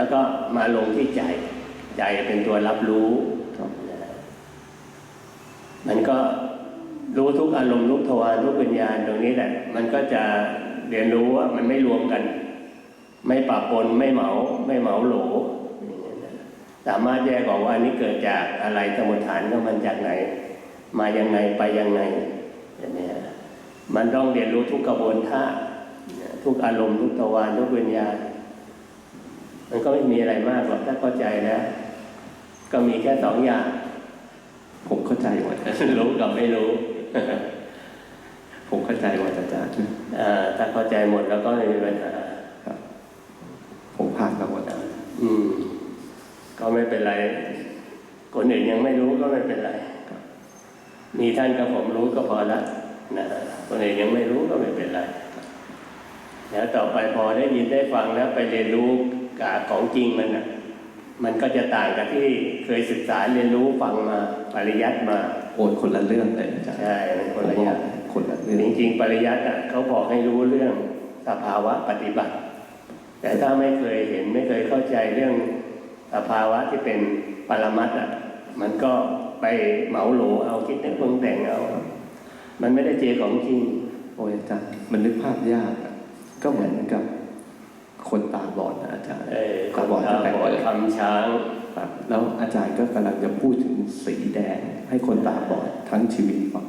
แล้วก็มาลงที่ใจ ใจเป็นตัวรับรู้ครับนะมันก็รู้ทุกอารมณ์ทุกทวารทุกวิญญาณตรงนี้แหละ มันก็จะเรียนรู้ว่ามันไม่รวมกัน ไม่ปะปนไม่เหมา ไม่เหมาโหลอย่างเงี้ยนะสามารถแยกออกว่าอันนี้เกิดจากอะไรสมุทฐานของมันจากไหน มายังไงไปยังไงอย่างเนี้ยมันต้องเรียนรู้ทุกกระบวนท่าทุกอารมณ์ทุกทวารทุกวิญญาณ มันก็ไม่มีอะไรมากหรอกถ้าเข้าใจแล้วก็มีแค่สองอย่าง ผมเข้าใจหมดรู้กับไม่รู้ ผมเข้าใจหมดอาจารย์อ่าถ้าเข้าใจหมดแล้วก็ไม่มีปัญหาครับผมผ่านมาหมดแล้วอืม ก็ไม่เป็นไร คนอื่นยังไม่รู้ก็ไม่เป็นไรครับมีท่านกับผมรู้ก็พอละนะคนอื่นยังไม่รู้ก็ไม่เป็นไรแล้วต่อไปพอได้ยินได้ฟังแล้วไปเรียนรู้ กับของจริงมันนะมันก็จะต่างกับที่เคยศึกษาเรียนรู้ฟังมาปริยัติมาโอนคนละเรื่องเลยอาจารย์ใช่มันคนละอย่างคนละเรื่องจริง ๆ ปริยัติอะเขาบอกให้รู้เรื่องสภาวะปฏิบัติ แต่ถ้าไม่เคยเห็นไม่เคยเข้าใจเรื่องสภาวะที่เป็นปรมัตถ์อะมันก็ไปเหมาโหลเอาคิดนึกปรุงแต่งเอา มันไม่ได้เจอของจริงโอ้ยอาจารย์มันนึกภาพยากอะก็เหมือนกับ คนตาบอดนะอาจารย์เออคตานบอดตาตั้งแต่บอดเกิดคำช้างครับแล้วอาจารย์ก็กำลังจะพูดถึงสีแดง ให้คนตาบอดทั้งชีวิตฟัง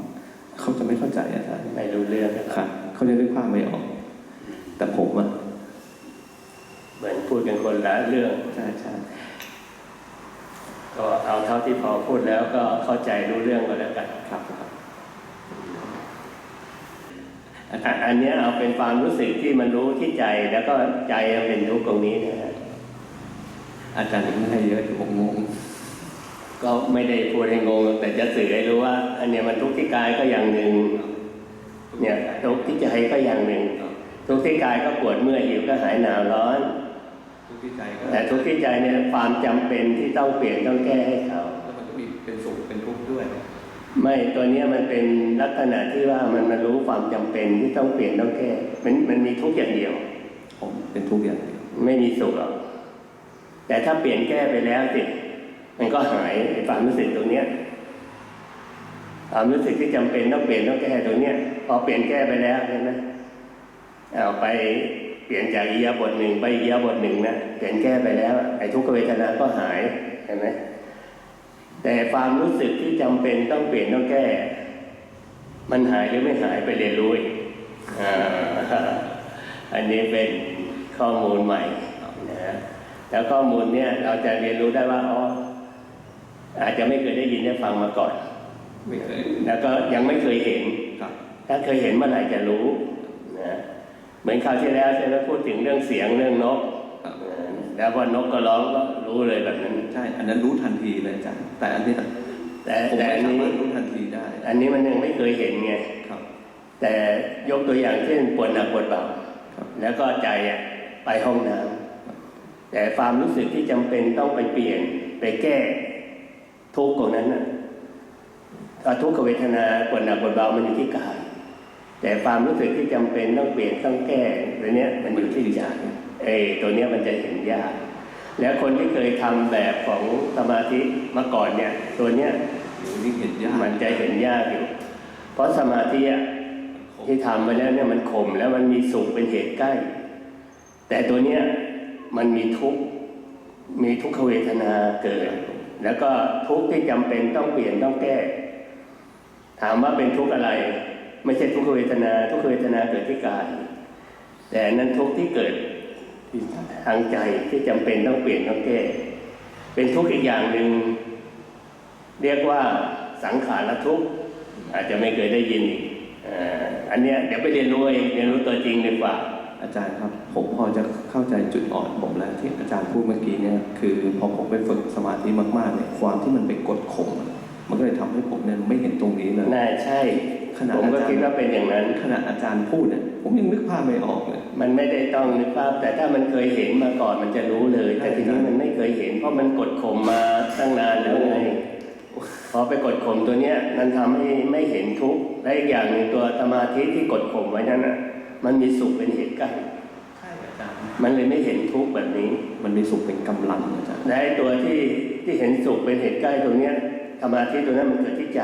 เขาจะไม่เข้าใจอาจารย์ไม่รู้เรื่องครับเขาจะนึกภาพไม่ออก แต่ผมอะเหมือนพูดกันคนละเรื่องใช่ใช่ก็เอาเท่าที่พอพูดแล้วก็เข้าใจรู้เรื่องก็แล้วกันครับครับ อะอันเนี้ยเอาเป็นความรู้สึกที่มันรู้ที่ใจแล้วก็ใจมันเป็นทุกข์ตรงนี้นะฮะอาจารย์ยังให้เยอะอยู่ผมงงก็ไม่ได้พูดให้งง แต่จะสื่อให้รู้ว่า อันเนี้ยมันทุกข์ที่กายก็อย่างหนึ่งเนี่ยทุกข์ที่ใจก็อย่างหนึ่งทุกข์ที่กายก็ปวดเมื่อยหิวก็หายหนาวร้อนทุกที่ใจก็แต่ทุกข์ที่ใจเนี่ยความจำเป็นที่ต้องเปลี่ยนต้องแก้ให้เขาแล้วมันก็มีเป็นสุขเป็นทุกข์ด้วย ไม่ตัวเนี้ยมันเป็นลักษณะที่ว่ามันมารู้ความจำเป็นที่ต้องเปลี่ยนต้องแก้มันมันมีทุกข์อย่างเดียว ผมเป็นทุกข์อย่างเดียว ไม่มีสุขหรอกแต่ถ้าเปลี่ยนแก้ไปแล้วสิมันก็หายไอ้ความรู้สึกตรงเนี้ยความรู้สึกที่จำเป็นต้องเปลี่ยนต้องแก้ตรงเนี้ยพอเปลี่ยนแก้ไปแล้วเห็นไหมเอาไปเปลี่ยนจากอียาบทหนึ่งไปอียาบทหนึ่งนะเปลี่ยนแก้ไปแล้วไอ้ทุกขเวทนาก็หายเห็นไหม แต่ความรู้สึกที่จำเป็นต้องเปลี่ยนต้องแก้ มันหายหรือไม่หายไปเรียนรู้อีกอ่าอันนี้เป็นข้อมูลใหม่นะฮะแล้วข้อมูลเนี่ยเราจะเรียนรู้ได้ว่าอ๋ออาจจะไม่เคยได้ยินได้ฟังมาก่อนไม่เคยแล้วก็ยังไม่เคยเห็นครับถ้าเคยเห็นเมื่อไหร่จะรู้นะเหมือนคราวที่แล้วใช่ไหมพูดถึงเรื่องเสียงเรื่องนกครับเออ แล้วพอนกก็ร้องก็รู้เลยแบบนั้น ใช่ อันนั้นรู้ทันทีเลยอาจารย์แต่อันนี้แต่ผมแต่ไม่อันสานี้มารถรู้ทันทีได้ อันนี้มันยังไม่เคยเห็นไงครับ แต่ยกตัวอย่างเช่นปวดหนักปวดเบาครับแล้วก็ใจอะไปห้องน้ำแต่ความรู้สึกที่จำเป็นต้องไปเปลี่ยน ไปแก้ทุกข์ตรงนั้นน่ะอะทุกขเวทนาปวดหนักปวดเบามันอยู่ที่กาย แต่ความรู้สึกที่จำเป็นต้องเปลี่ยนต้องแก้ตัวเนี้ยมันอยู่ที่ใจ เอยตัวเนี้ยมันจะเห็นยาก แล้วคนที่เคยทำแบบของสมาธิมาก่อนเนี่ยตัวเนี้ยนี่เห็นยากมันจะเห็นยากอยู่ เพราะสมาธิอะที่ทำไปแล้วเนี่ยมันข่มแล้วมันมีสุขเป็นเหตุใกล้ แต่ตัวเนี้ยมันมีทุกข์มีทุกขเวทนาเกิด แล้วก็ทุกข์ที่จำเป็นต้องเปลี่ยนต้องแก้ ถามว่าเป็นทุกข์อะไร ไม่ใช่ทุกขเวทนา ทุกขเวทนาเกิดที่กาย แต่อันนั้นทุกข์ที่เกิด ที่ทางใจที่จำเป็นต้องเปลี่ยนต้องแก้เป็นทุกข์อีกอย่างหนึ่งเรียกว่าสังขารทุกข์อาจจะไม่เคยได้ยินอีกอ่าอันเนี้ยเดี๋ยวไปเรียนรู้เองเรียนรู้ตัวจริงดีกว่า อาจารย์ครับผมพอจะเข้าใจจุดอ่อนผมแล้วที่อาจารย์พูดเมื่อกี้เนี่ยคือพอผมไปฝึกสมาธิมากๆเนี่ยความที่มันไปกดข่มอะมันก็เลยทำให้ผมเนี่ยไม่เห็นตรงนี้เลยน่าใช่ขนาดผมก็อาจารย์คิดว่าเป็นอย่างนั้นขนาดอาจารย์พูดเนี่ยผมยังนึกภาพไม่ออกเลย มันไม่ได้ต้องนึกภาพแต่ถ้ามันเคยเห็นมาก่อนมันจะรู้เลย แต่ทีนี้มันไม่เคยเห็น เพราะมันกดข่มมาตั้งนานแล้วไงพอไปกดข่มตัวเนี้ยมันทำให้ไม่เห็นทุกข์และอีกอย่างหนึ่งตัวสมาธิที่กดข่มไว้นั้นน่ะ มันมีสุขเป็นเหตุใกล้ใช่อาจารย์มันเลยไม่เห็นทุกข์แบบนี้ มันมีสุขเป็นกำลังอาจารย์และไอ้ตัวที่ที่เห็นสุขเป็นเหตุใกล้ตรงเนี้ยสมาธิตรงนั้นมันเกิดที่ใจ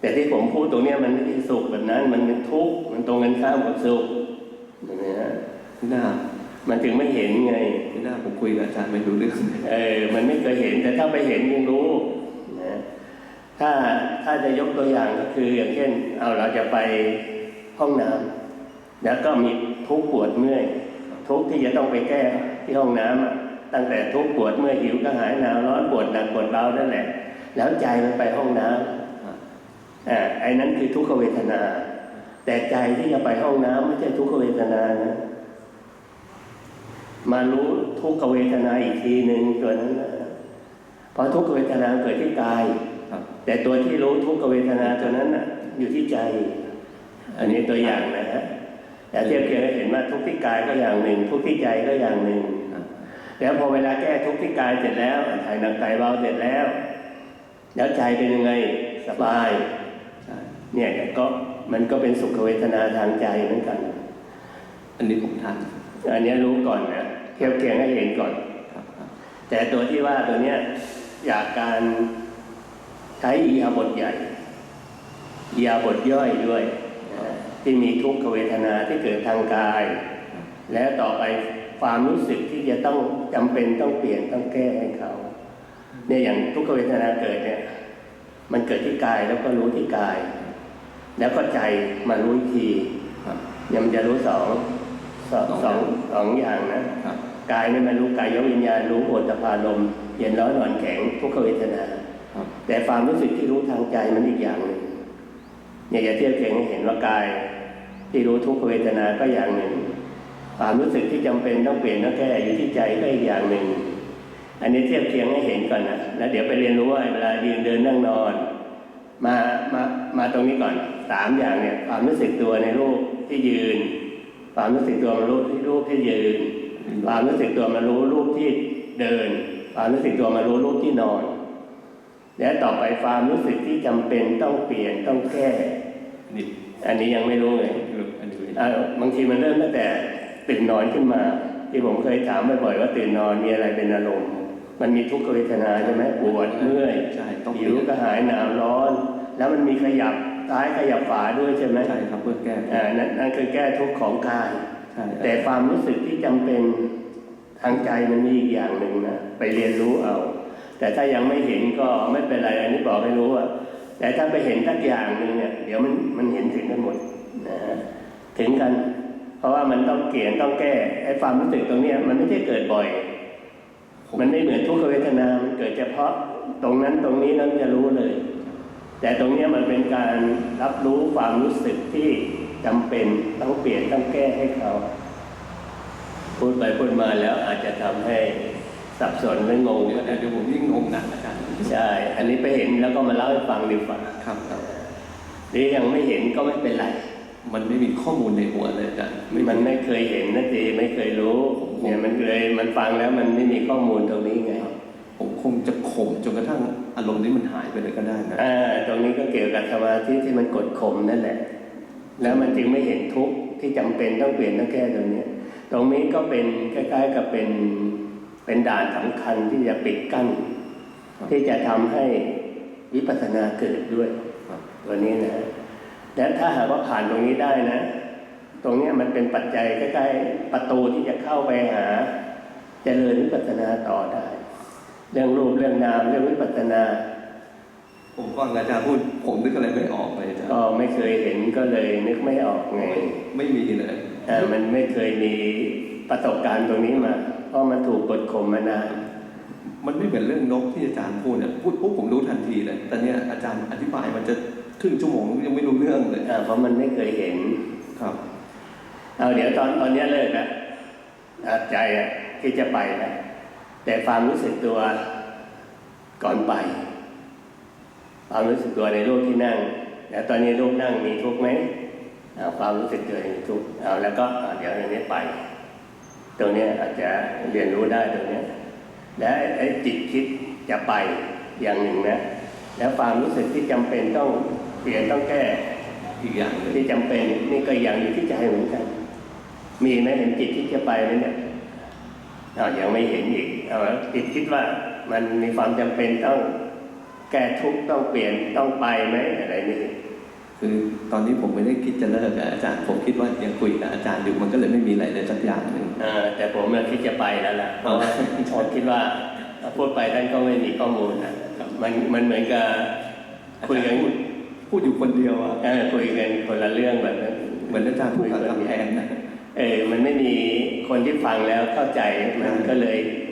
แต่ที่ผมพูดตรงเนี้ยมันไม่ใช่สุขแบบนั้น มันเป็นทุกข์มันตรงกันข้ามกับสุข เห็นไหมฮะพี่หน้ามันถึงไม่เห็นไงพี่หน้าผมคุยกับอาจารย์ไม่รู้เรื่องเลยเออมันไม่เคยเห็นแต่ถ้าไปเห็นยังรู้นะถ้าถ้าจะยกตัวอย่างก็คืออย่างเช่น เอาเราจะไปห้องน้ำแล้วก็มีทุกข์ปวดเมื่อย ทุกข์ที่จะต้องไปแก้ที่ห้องน้ำอะตั้งแต่ทุกข์ปวดเมื่อยหิวก็หายหนาวร้อนปวดหนักปวดเบานั่นแหละ แล้วใจมันไปห้องน้ำอ่าไอ้นั้นคือทุกขเวทนา แต่ใจที่จะไปห้องน้ำไม่ใช่ทุกขเวทนานะ มารู้ทุกขเวทนาอีกทีหนึ่งตัวนั้นนะเพราะทุกขเวทนาเกิดที่กายครับแต่ตัวที่รู้ทุกขเวทนาตัวนั้นน่ะอยู่ที่ใจ อันนี้ตัวอย่างนะฮะแต่เทียบเคียงให้เห็นว่าทุกข์ที่กายก็อย่างหนึ่ง ทุกข์ที่ใจก็อย่างหนึ่งครับแล้วพอเวลาแก้ทุกข์ที่กายเสร็จแล้วถ่ายหนักไตเบาเสร็จแล้ว แล้วใจเป็นยังไงสบายใช่เนี่ยก็ มันก็เป็นสุขเวทนาทางใจเหมือนกัน อันนี้ผมทันอันนี้รู้ก่อนนะเทียบเคียงให้เห็นก่อนครับครับแต่ตัวที่ว่าตัวเนี้ยอยากการใช้อียาบทใหญ่อียาบทย่อยด้วยนะที่มีทุกขเวทนาที่เกิดทางกาย แล้วต่อไปความรู้สึกที่จะต้องจำเป็นต้องเปลี่ยนต้องแก้ให้เขาเนี่ยอย่างทุกขเวทนาเกิดเนี่ย มันเกิดที่กายแล้วก็รู้ที่กาย แล้วก็ใจมารู้อีกทีครับเนี่ยมันจะรู้สองสองสองสองอย่างนะครับกายนี่มันรู้กายวิญญาณรู้โอตพารมณ์เย็นร้อนอ่อนแข็งทุกขเวทนาครับแต่ความรู้สึกที่รู้ทางใจมันอีกอย่างหนึ่งเนี่ยอย่าเทียบเคียงให้เห็นว่ากายที่รู้ทุกขเวทนาก็อย่างหนึ่ง ความรู้สึกที่จำเป็นต้องเปลี่ยนต้องแก้อยู่ที่ใจก็อีกอย่างหนึ่ง อันนี้เทียบเคียงให้เห็นก่อนนะแล้วเดี๋ยวไปเรียนรู้ว่าเวลายืนเดินนั่งนอน มามามาตรงนี้ก่อน สามอย่างเนี่ยความรู้สึกตัวในรูปที่ยืน ความรู้สึกตัวมารู้ที่รูปที่ยืน ความรู้สึกตัวมารู้รูปที่เดิน ความรู้สึกตัวมารู้รูปที่นอน และต่อไปความรู้สึกที่จำเป็นต้องเปลี่ยนต้องแก้อันนี้อันนี้ยังไม่รู้เลยอันนี้อ่าบางทีมันเริ่มตั้งแต่ตื่นนอนขึ้นมา ที่ผมเคยถามบ่อยๆว่าตื่นนอนมีอะไรเป็นอารมณ์ มันมีทุกขเวทนาใช่ไหมปวดเมื่อยใช่ต้องหิวกระหายหนาวร้อน แล้วมันมีขยับ ซ้ายขยับขวาด้วยใช่ไหมใช่ครับเพื่อแก้อ่านั่นนั่นคือแก้ทุกข์ของกาย ใช่แต่ความรู้สึกที่จำเป็นทางใจมันมีอีกอย่างหนึ่งนะไปเรียนรู้เอา แต่ถ้ายังไม่เห็นก็ไม่เป็นไรอันนี้บอกให้รู้ว่าแต่ถ้าไปเห็นสักอย่างหนึ่งเนี่ยเดี๋ยวมันมันเห็นถึงกันหมดนะฮะถึงกัน เพราะว่ามันต้องเกลี่ยนต้องแก้ไอ้ความรู้สึกตรงเนี้ยมันไม่ใช่เกิดบ่อย มันไม่เหมือนทุกขเวทนา มันเกิดเฉพาะ ตรงนั้นตรงนี้แล้วจะรู้เลย แต่ตรงเนี้ยมันเป็นการรับรู้ความรู้สึกที่จำเป็นต้องเปลี่ยนต้องแก้ให้เขา พูดไปพูดมาแล้วอาจจะทำให้สับสนหรืองงเดี๋ยวก็ได้เดี๋ยวผมยิ่งงงหนักอาจารย์ใช่ อันนี้ไปเห็นแล้วก็มาเล่าให้ฟังดีกว่าครับครับหรือยังไม่เห็นก็ไม่เป็นไร มันไม่มีข้อมูลในหัวเลยอาจารย์มันไม่เคยเห็นนะทีไม่เคยรู้เนี่ยมันเลยมันฟังแล้วมันไม่มีข้อมูลตรงนี้ไงผม คงจะข่มจนกระทั่งอารมณ์นี้มันหายไปเลยก็ได้นะอ่าตรงนี้ก็เกี่ยวกับสมาธิที่มันกดข่มนั่นแหละ แล้วมันจึงไม่เห็นทุกข์ที่จำเป็นต้องเปลี่ยนต้องแก้ตรงนี้ตรงนี้ก็เป็นคล้ายๆกับเป็นเป็นด่านสำคัญที่จะปิดกั้น ที่จะทำให้วิปัสสนาเกิดด้วยครับตัวนี้นะและถ้าหากว่าผ่านตรงนี้ได้นะ ตรงนี้มันเป็นปัจจัยใกล้ๆประตูที่จะเข้าไปหาเจริญวิปัสสนาต่อได้ เรื่องรูปเรื่องนามเรื่องวิปัสสนา ผมฟังอาจารย์พูด ผมนึกอะไรไม่ออกเลยอาจารย์ก็ไม่เคยเห็นก็เลยนึกไม่ออกไงไม่ไม่มีเลยเอ่อมันไม่เคยมีประสบการณ์ตรงนี้มา เพราะมันถูกกดข่มมานานมันไม่เหมือนเรื่องนกที่อาจารย์พูดเนี่ยพูดปุ๊บผมรู้ทันทีเลยแต่เนี่ยอาจารย์อธิบายมันจะครึ่งชั่วโมงยังไม่รู้เรื่องเลยอ่าเพราะมันไม่เคยเห็นครับเอาเดี๋ยวตอนตอนเนี้ยเลิกแล้วอะใจอะที่จะไปแล้ว แต่ความรู้สึกตัวก่อนไปความรู้สึกตัวในรูปที่นั่งแล้วตอนนี้รูปนั่งมีทุกข์ไหมเอาความรู้สึกตัวมีทุกข์เอาแล้วก็อะเดี๋ยวอย่างนี้ไป ตรงเนี้ยอาจจะเรียนรู้ได้ตรงเนี้ยและไอ้จิตคิดจะไปอย่างหนึ่งนะแล้วความรู้สึกที่จำเป็นต้องเปลี่ยนต้องแก้อีกอย่างเลยที่จำเป็นนี่ก็อย่างอยู่ที่ใจเหมือนกัน มีไหมเห็นจิตที่จะไปไหมเนี่ยเอายังไม่เห็นอีก เอาติดคิดว่ามันมีความจำเป็นต้องแก้ทุกข์ต้องเปลี่ยนต้องไปไหมอะไรนี่คือตอนนี้ผมไม่ได้คิดจะเลิกกับอาจารย์ ผมคิดว่ายังคุยกับอาจารย์อยู่มันก็เลยไม่มีอะไรเลยสักอย่างหนึ่งเออแต่ผมน่ะคิดจะไปแล้วล่ะเพราะว่าผมคิดว่าถ้าพูดไปท่านก็ไม่มีข้อมูลนะมันมันเหมือนกับคุยกันพูดพูดอยู่คนเดียวอะเออคุยกันคนละเรื่องแบบนั้นเหมือนอาจารย์พูดกับกำแพงนะเออมันไม่มีคนที่ฟังแล้วเข้าใจมันก็เลยเอ่อครับ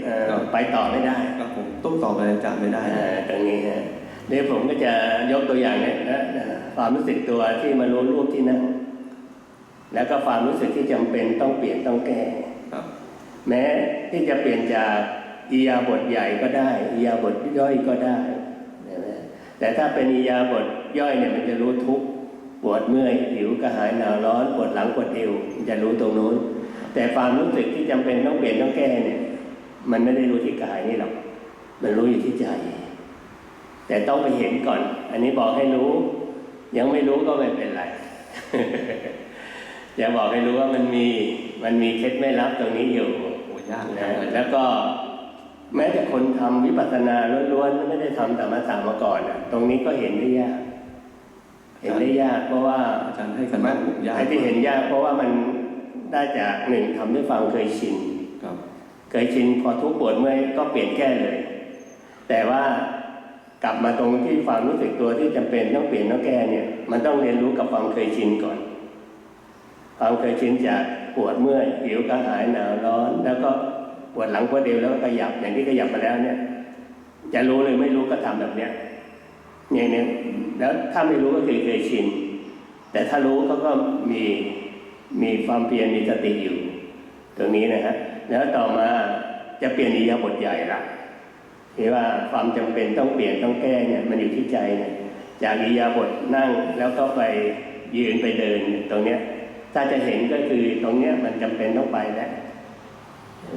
ไปต่อไม่ได้ครับผมต้องตอบอะไรอาจารย์ไม่ได้เอ่อตรงนี้ฮะเดี๋ยวผมก็จะยกตัวอย่างเนี่ยนะนะความรู้สึกตัวที่มารู้รูปที่นั่งแล้วก็ความรู้สึกที่จำเป็นต้องเปลี่ยนต้องแก้ครับแม้ที่จะเปลี่ยนจากอียาบทใหญ่ก็ได้อียาบทย่อยก็ได้เห็นไหมแต่ถ้าเป็นอียาบทย่อยเนี่ยมันจะรู้ทุกข์ปวดเมื่อยหิวกระหายหนาวร้อนปวดหลังปวดเอวมันจะรู้ตรงนู้นแต่ความรู้สึกที่จำเป็นต้องเปลี่ยนต้องแก้เนี่ย มันไม่ได้รู้ที่กายนี่หรอก มันรู้อยู่ที่ใจ แต่ต้องไปเห็นก่อน อันนี้บอกให้รู้ ยังไม่รู้ก็ไม่เป็นไรอย่าบอกให้รู้ว่ามันมี มันมีเคล็ดไม่ลับตรงนี้อยู่โอ้ยากนะนะแล้วก็แม้แต่คนทำวิปัสสนาล้วนๆไม่ได้ทำธรรมะสามมาก่อนนะตรงนี้ก็เห็นได้ยาก เห็นได้ยากเพราะว่าอาจารย์ให้คำแนะนำผมยากไอ้ที่เห็นยากเพราะว่ามันได้จากหนึ่งทำด้วยความเคยชินครับ เคยชินพอทุกข์ปวดเมื่อยก็เปลี่ยนแก้เลย แต่ว่ากลับมาตรงที่ความรู้สึกตัวที่จำเป็นต้องเปลี่ยนต้องแก้เนี่ย มันต้องเรียนรู้กับความเคยชินก่อน ความเคยชินจากปวดเมื่อยหิวกระหายหนาวร้อน แล้วก็ปวดหลังปวดเอวแล้วก็ขยับอย่างที่ขยับมาแล้วเนี่ย จะรู้หรือไม่รู้ก็ทำแบบเนี้ยอย่างนี้แล้วถ้าไม่รู้ก็คือเคยชิน แต่ถ้ารู้เขาก็มีมีความเพียรมีสติอยู่ ตรงนี้นะฮะ แล้วต่อมาจะเปลี่ยนอิริยาบถใหญ่ละที่ว่าความจำเป็นต้องเปลี่ยนต้องแก้เนี่ยมันอยู่ที่ใจเนี่ยจากอิริยาบถนั่งแล้วก็ไปยืนไปเดินตรงเนี้ยถ้าจะเห็นก็คือตรงเนี้ยมันจำเป็นต้องไปแล้ว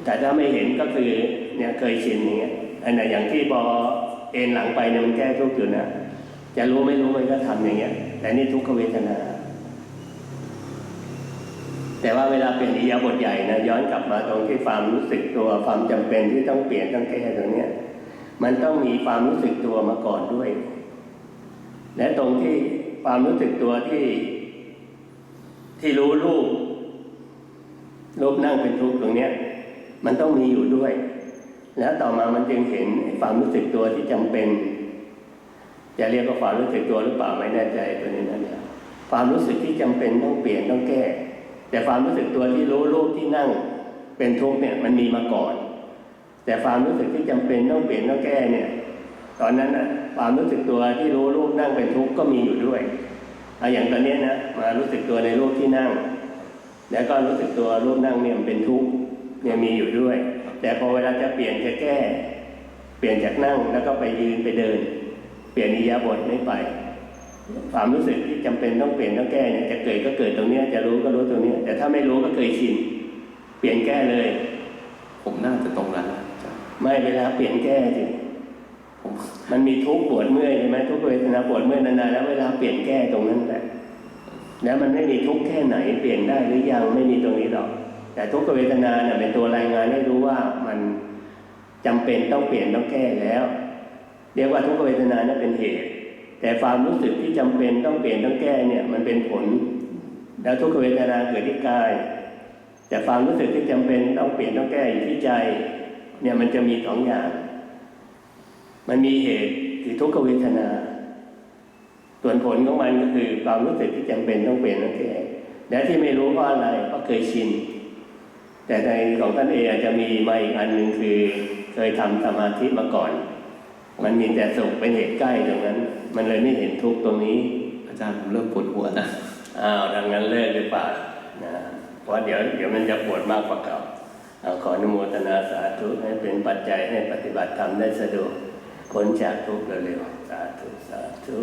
แต่ถ้าไม่เห็นก็คือเนี่ยเคยชินอย่างเงี้ยอันไหนอย่างที่พอเอ็นหลังไปเนี่ยมันแก้ทุกข์อยู่นะจะรู้ไม่รู้มันก็ทำอย่างเงี้ย แต่นี่ทุกขเวทนา แต่ว่าเวลาเป็นอิริยาบถใหญ่นะย้อนกลับมาตรงที่ความรู้สึกตัวความจำเป็นที่ต้องเปลี่ยนต้องแก้ตรงเนี้ยมันต้องมีความรู้สึกตัวมาก่อนด้วย และตรงที่ความรู้สึกตัวที่ ที่รู้รูปรูปนั่งเป็นทุกข์ตรงเนี้ย มันต้องมีอยู่ด้วย แล้วต่อมามันจึงเห็นความรู้สึกตัวที่จำเป็น จะเรียกว่าความรู้สึกตัวหรือเปล่าไม่แน่ใจตัวนี้นั่นเนี่ยความรู้สึกที่จำเป็นต้องเปลี่ยนต้องแก้ แต่ความรู้สึกตัวที่รู้รูปที่นั่งเป็นทุกข์เนี่ยมันมีมาก่อน แต่ความรู้สึกที่จำเป็นต้องเปลี่ยนต้องแก้เนี่ยตอนนั้นนะความรู้สึกตัวที่รู้รูปนั่งเป็นทุกข์ก็มีอยู่ด้วยเอาอย่างตอนนี้นะมารู้สึกตัวในรูปที่นั่ง แล้วก็รู้สึกตัวรูปนั่งเนี่ยมันเป็นทุกข์เนี่ยมีอยู่ด้วย แต่พอเวลาจะเปลี่ยนจะแก้ เปลี่ยนจากนั่งแล้วก็ไปยืนไปเดิน เปลี่ยนอิยาบถไม่ไป ความรู้สึกที่จำเป็นต้องเปลี่ยนต้องแก้เนี่ยจะเกิดก็เกิดตรงเนี้ยจะรู้ก็รู้ตรงเนี้ยแต่ถ้าไม่รู้ก็เคยชินเปลี่ยนแก้เลย ผมน่าจะตรงนั้นนะอาจารย์ไม่เวลาเปลี่ยนแก้สิผมมันมีทุกข์ปวดเมื่อยใช่ไหมทุกขเวทนาปวดเมื่อยนานๆแล้วเวลาเปลี่ยนแก้ตรงนั้นแหละแล้วมันไม่มีทุกข์แค่ไหนเปลี่ยนได้หรือยังไม่มีตรงนี้หรอก แต่ทุกขเวทนาเนี่ยเป็นตัวรายงานให้รู้ว่ามันจำเป็นต้องเปลี่ยนต้องแก้แล้ว เรียกว่าทุกขเวทนานั้นเป็นเหตุ แต่ความรู้สึกที่จำเป็นต้องเปลี่ยนต้องแก้เนี่ยมันเป็นผล แล้วทุกขเวทนาเกิดที่กาย แต่ความรู้สึกที่จำเป็นต้องเปลี่ยนต้องแก้อยู่ที่ใจ เนี่ยมันจะมีสองอย่าง มันมีเหตุคือทุกขเวทนา ส่วนผลของมันก็คือความรู้สึกที่จำเป็นต้องเปลี่ยนต้องแก้และที่ไม่รู้เพราะอะไรเพราะเคยชิน แต่ในของท่านเองอาจจะมีมาอีกอันหนึ่งคือเคยทำสมาธิมาก่อน มันมีแต่สุขเป็นเหตุใกล้ตรงนั้น มันเลยไม่เห็นทุกข์ตรงนี้ อาจารย์ผมเริ่มปวดหัวนะอ้าวดังนั้นเลิกหรือเปล่านะเพราะเดี๋ยวเดี๋ยวมันจะปวดมากกว่าเก่าเอาขออนุโมทนาสาธุให้เป็นปัจจัยให้ปฏิบัติธรรมได้สะดวกพ้นจากทุกข์เร็วๆสาธุสาธุ